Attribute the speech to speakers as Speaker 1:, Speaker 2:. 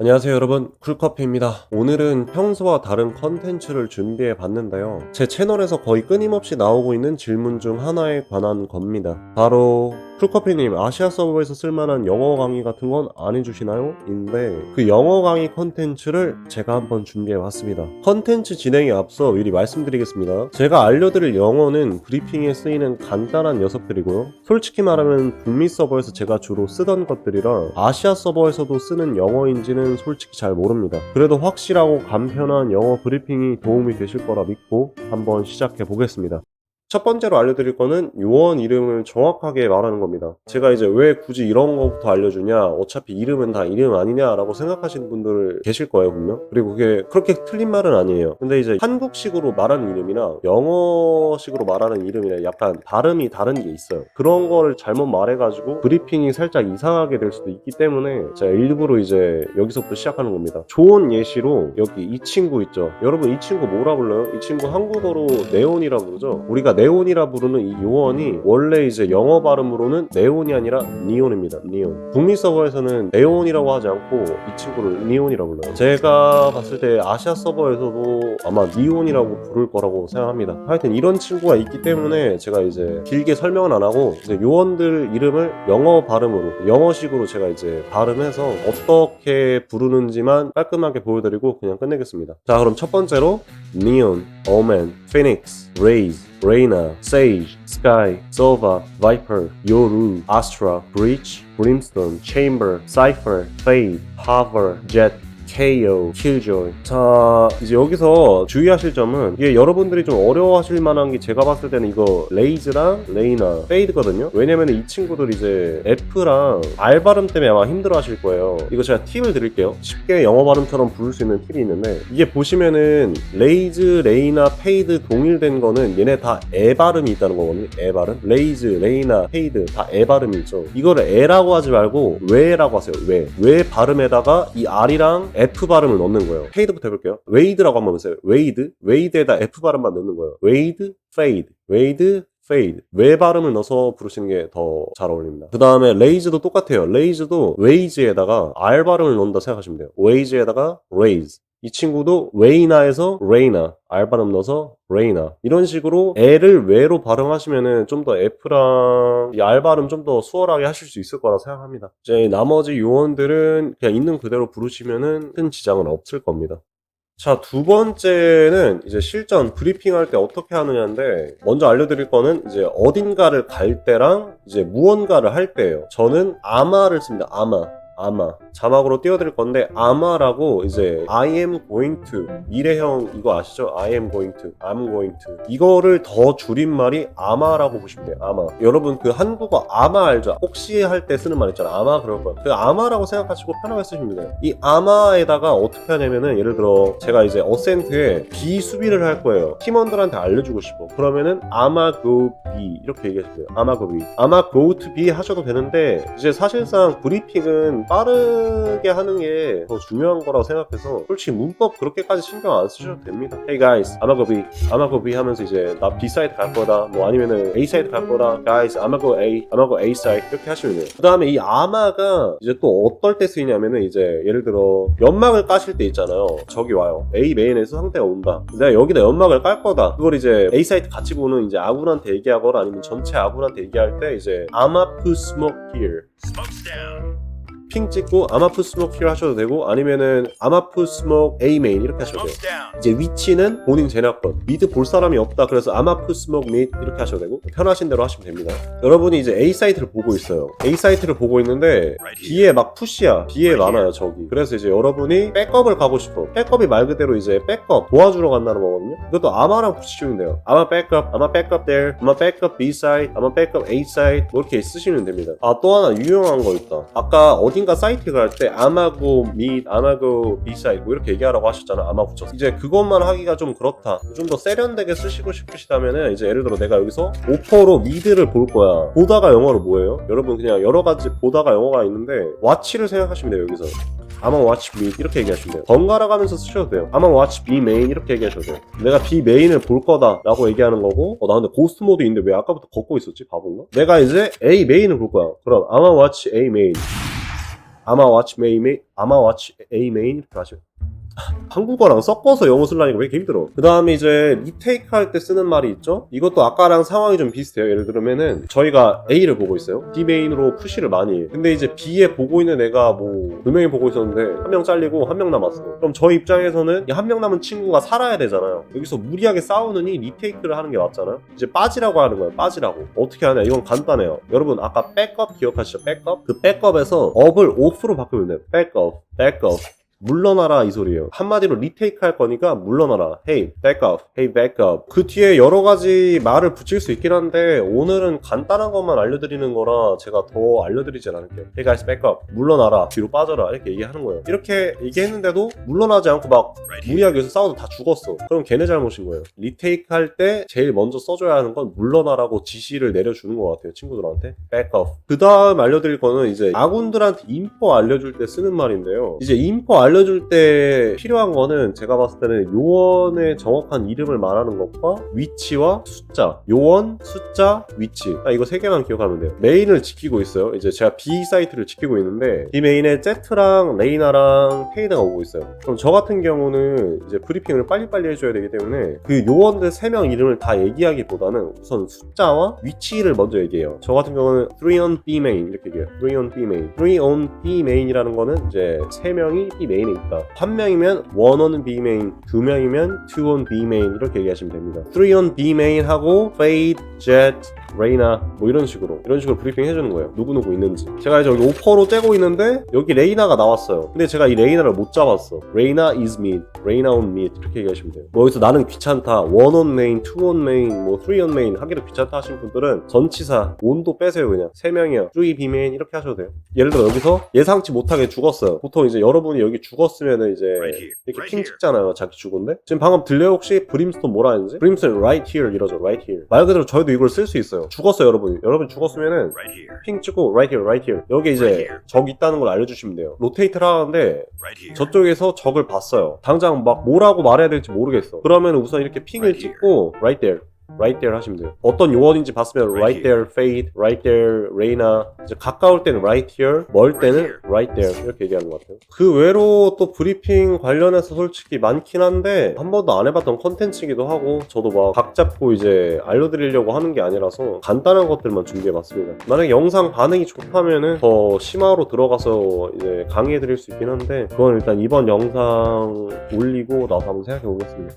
Speaker 1: 안녕하세요 여러분. 쿨커피입니다. 오늘은 평소와 다른 컨텐츠를 준비해 봤는데요. 제 채널에서 거의 끊임없이 나오고 있는 질문 중 하나에 관한 겁니다. 바로 쿨커피님 아시아 서버에서 쓸만한 영어 강의 같은 건 안 해주시나요? 인데 그 영어 강의 컨텐츠를 제가 한번 준비해 봤습니다 컨텐츠 진행에 앞서 미리 말씀드리겠습니다 제가 알려드릴 영어는 브리핑에 쓰이는 간단한 녀석들이고요 솔직히 말하면 북미 서버에서 제가 주로 쓰던 것들이라 아시아 서버에서도 쓰는 영어인지는 솔직히 잘 모릅니다. 그래도 확실하고 간편한 영어 브리핑이 도움이 되실 거라 믿고 한번 시작해 보겠습니다. 첫 번째로 알려드릴 거는 요원 이름을 정확하게 말하는 겁니다. 제가 이제 왜 굳이 이런 거부터 알려주냐, 어차피 이름은 다 이름 아니냐라고 생각하시는 분들 계실 거예요, 분명. 그리고 그게 그렇게 틀린 말은 아니에요. 근데 이제 한국식으로 말하는 이름이나 영어식으로 말하는 이름이나 약간 발음이 다른 게 있어요. 그런 거를 잘못 말해가지고 브리핑이 살짝 이상하게 될 수도 있기 때문에 제가 일부러 이제 여기서부터 시작하는 겁니다. 좋은 예시로 여기 이 친구 있죠. 여러분 이 친구 뭐라 불러요? 이 친구 한국어로 네온이라 부르죠. 우리가 네온이라 부르는 이 요원이 원래 이제 영어 발음으로는 네온이 아니라 니온입니다. 니온. 북미 서버에서는 네온이라고 하지 않고 이 친구를 니온이라 불러요. 제가 봤을 때 아시아 서버에서도 아마 니온이라고 부를 거라고 생각합니다. 하여튼 이런 친구가 있기 때문에 제가 이제 길게 설명은 안 하고 이제 요원들 이름을 영어 발음으로 영어식으로 제가 이제 발음해서 어떻게 부르는지만 깔끔하게 보여드리고 그냥 끝내겠습니다. 자 그럼 첫 번째로 Neon, Omen, Phoenix, Raze, Reyna, Sage, Sky, Sova, Viper, Yoru, Astra, Breach, Brimstone, Chamber, Cypher, Fade, Hover, Jet, KO, Killjoy. 자, 이제 여기서 주의하실 점은 이게 여러분들이 좀 어려워하실 만한 게 제가 봤을 때는 이거 레이즈랑 레이나, 페이드거든요. 왜냐면 이 친구들 이제 F랑 R 발음 때문에 아마 힘들어 하실 거예요. 이거 제가 팁을 드릴게요. 쉽게 영어 발음처럼 부를 수 있는 팁이 있는데 이게 보시면은 레이즈, 레이나, 페이드 동일된 거는 얘네 다 에 발음이 있다는 거거든요. 에 발음. 레이즈, 레이나, 페이드 다 에 발음이 있죠. 이거를 에라고 하지 말고 왜라고 하세요. 왜. 왜 발음에다가 이 R이랑 F 발음을 넣는 거예요. 페이드부터 해볼게요. 웨이드라고 한번 보세요. 웨이드. 웨이드에다 F 발음만 넣는 거예요. 웨이드, 페이드. 웨이드, 페이드. 왜 발음을 넣어서 부르시는 게 더 잘 어울립니다. 그 다음에 레이즈도 똑같아요. 레이즈도 웨이즈에다가 R 발음을 넣는다 생각하시면 돼요. 웨이즈에다가 레 이 친구도 웨이나에서 레이나 R 발음 넣어서 레이나 이런 식으로 L을 외로 발음하시면은 좀 더 F랑 이 R 발음 좀 더 수월하게 하실 수 있을 거라 생각합니다. 이제 나머지 요원들은 그냥 있는 그대로 부르시면은 큰 지장은 없을 겁니다. 자, 두 번째는 이제 실전 브리핑 할 때 어떻게 하느냐인데, 먼저 알려드릴 거는 이제 어딘가를 갈 때랑 이제 무언가를 할 때예요. 저는 아마를 씁니다. 아마. 아마 자막으로 띄워드릴 건데 아마라고 이제 I am going to 미래형 이거 아시죠? I am going to I'm going to. 이거를 더 줄임말이 아마라고 보시면 돼요 아마. 여러분 그 한국어 아마 알죠? 혹시 할 때 쓰는 말 있잖아 아마 그럴 거야 그 아마라고 생각하시고 편하게 쓰시면 돼요. 이 아마에다가 어떻게 하냐면은 예를 들어 제가 이제 어센트에 비수비를 할 거예요. 팀원들한테 알려주고 싶어. 그러면은 아마 go be 이렇게 얘기하시면 돼요. 아마 go be 아마 go to be 하셔도 되는데 이제 사실상 브리핑은 빠르게 하는 게 더 중요한 거라고 생각해서 솔직히 문법 그렇게까지 신경 안 쓰셔도 됩니다. Hey guys, I'm gonna be, I'm gonna go B 하면서 이제 나 B 사이드 갈 거다, 뭐 아니면은 A 사이드 갈 거다. Guys, I'm gonna go A, I'm gonna go A 사이드 이렇게 하시면 돼요. 그 다음에 이 아마가 이제 또 어떨 때 쓰이냐면은 이제 예를 들어 연막을 까실 때 있잖아요. 저기 와요. A 메인에서 상대가 온다. 내가 여기다 연막을 깔 거다. 그걸 이제 A 사이트 같이 보는 이제 아군한테 얘기하거나 아니면 전체 아군한테 얘기할 때 이제 I'm up to smoke here. 핑 찍고 아마프 스모크 킬 하셔도 되고 아니면은 아마프 스모크 A 메인 이렇게 하셔도 돼요. 이제 위치는 본인 제약권 미드 볼 사람이 없다 그래서 아마프 스모크 밋 이렇게 하셔도 되고 편하신 대로 하시면 됩니다. 여러분이 이제 A 사이트를 보고 있어요. A 사이트를 보고 있는데 B에 막 푸시야. B에 많아요 저기. 그래서 이제 여러분이 백업을 가고 싶어. 백업이 말 그대로 이제 백업 도와주러 간다는 거거든요. 이것도 아마랑 붙이시면 돼요. 아마 백업, 아마 백업 there, 아마 백업 B 사이트, 아마 백업 A 사이트 뭐 이렇게 쓰시면 됩니다. 아 또 하나 유용한 거 있다. 아까 어 딘가 사이트 갈 때 아마고 밋, 아마고 뭐 이렇게 얘기하라고 하셨잖아. 아마 붙여서 이제 그것만 하기가 좀 그렇다. 좀 더 세련되게 쓰시고 싶으시다면은 이제 예를 들어 내가 여기서 오퍼로 미드를 볼 거야. 보다가 영어로 뭐예요? 여러분 그냥 여러 가지 보다가 영어가 있는데 와치를 생각하시면 돼요 여기서. 아마 watch me 이렇게 얘기하시면 돼요. 번갈아 가면서 쓰셔도 돼요. 아마 watch B main 이렇게 얘기하셔도 돼요. 내가 B 메인을 볼 거다 라고 얘기하는 거고 어, 나 근데 고스트 모드 있는데 왜 아까부터 걷고 있었지? 바본가? 내가 이제 A 메인을 볼 거야. 그럼 아마 watch A main 아마 watch May May 아마 watch A Main 이렇게 하시면 한국어랑 섞어서 영어 쓰려니까 왜 이렇게 힘들어? 그 다음에 이제 리테이크 할 때 쓰는 말이 있죠? 이것도 아까랑 상황이 좀 비슷해요. 예를 들면은 저희가 A를 보고 있어요. B 메인으로 푸시를 많이 해 근데 이제 B에 보고 있는 애가 뭐 두 명이 보고 있었는데 한 명 잘리고 한 명 남았어. 그럼 저희 입장에서는 이한명 남은 친구가 살아야 되잖아요. 여기서 무리하게 싸우느니 리테이크를 하는 게 맞잖아요 이제 빠지라고 하는 거예요. 빠지라고. 어떻게 하냐? 이건 간단해요. 여러분 아까 백업 기억하시죠? 백업 그 백업에서 업을 off로 바꾸면 돼요. 백업 백업 물러나라 이 소리예요. 한마디로 리테이크 할 거니까 물러나라. Hey, back up. Hey, back up. 그 뒤에 여러 가지 말을 붙일 수 있긴 한데 오늘은 간단한 것만 알려드리는 거라 제가 더 알려드리진 않을게요. Hey guys, back up. 물러나라. 뒤로 빠져라. 이렇게 얘기하는 거예요. 이렇게 얘기했는데도 물러나지 않고 막 무리하게 해서 싸워도 다 죽었어. 그럼 걔네 잘못인 거예요. 리테이크 할 때 제일 먼저 써줘야 하는 건 물러나라고 지시를 내려주는 것 같아요. 친구들한테. back up. 그 다음 알려드릴 거는 이제 아군들한테 인포 알려줄 때 쓰는 말인데요. 이제 인포 알 려줄 때 필요한 거는 제가 봤을 때는 요원의 정확한 이름을 말하는 것과 위치와 숫자. 요원, 숫자, 위치. 아, 이거 세 개만 기억하면 돼요. 메인을 지키고 있어요. 이제 제가 B 사이트를 지키고 있는데 이 메인에 제트랑 레이나랑 페이드가 오고 있어요. 그럼 저 같은 경우는 이제 브리핑을 빨리빨리 해줘야 되기 때문에 그 요원들 세 명 이름을 다 얘기하기보다는 우선 숫자와 위치를 먼저 얘기해요. 저 같은 경우는 3 on B main 이렇게 얘기해요. 3 on B main. 3 on B main이라는 거는 이제 세 명이 B main 에 있다. 한 명이면 1 on B main, 두 명이면 2 on B main 이렇게 얘기하시면 됩니다. 3 on B main 하고 Fade, Jet, 레이나 뭐 이런 식으로 이런 식으로 브리핑 해주는 거예요. 누구누구 있는지. 제가 이제 여기 오퍼로 째고 있는데 여기 레이나가 나왔어요. 근데 제가 이 레이나를 못 잡았어. 레이나 is mid 레이나 on mid 이렇게 얘기하시면 돼요. 뭐 여기서 나는 귀찮다. 1 on main, 2 on main, 뭐3 on main 하기도 귀찮다 하신 분들은 전치사 온도 빼세요 그냥. 3명이요. 3 B main 이렇게 하셔도 돼요. 예를 들어 여기서 예상치 못하게 죽었어요. 보통 이제 여러분이 여기 죽었으면은 이제
Speaker 2: Right.
Speaker 1: 이렇게
Speaker 2: Right
Speaker 1: 핑. 찍잖아요 자기 죽은데 지금 방금 들려요 혹시 브림스톤 뭐라 했는지 브림스톤 right here 이러죠 right here 말 그대로 저희도 이걸 쓸 수 있어요 죽었어요 여러분 여러분 죽었으면은
Speaker 2: Right.
Speaker 1: 핑 찍고 right here right here 여기 이제
Speaker 2: Right.
Speaker 1: 적 있다는 걸 알려주시면 돼요 로테이트를 하는데
Speaker 2: Right.
Speaker 1: 저쪽에서 적을 봤어요 당장 막 뭐라고 말해야 될지 모르겠어 그러면 우선 이렇게 핑을
Speaker 2: Right.
Speaker 1: 찍고 right there right there 하시면 돼요. 어떤 요원인지 봤으면 right
Speaker 2: Right
Speaker 1: there fade right there 레이나. 이제 가까울 때는 right here 멀 때는 right there 이렇게 얘기하는 것 같아요. 그 외로 또 브리핑 관련해서 솔직히 많긴 한데 한 번도 안 해봤던 컨텐츠이기도 하고 저도 막 각 잡고 이제 알려드리려고 하는 게 아니라서 간단한 것들만 준비해봤습니다. 만약에 영상 반응이 좋다면은 더 심화로 들어가서 이제 강의해드릴 수 있긴 한데 그건 일단 이번 영상 올리고 나서 한번 생각해 보겠습니다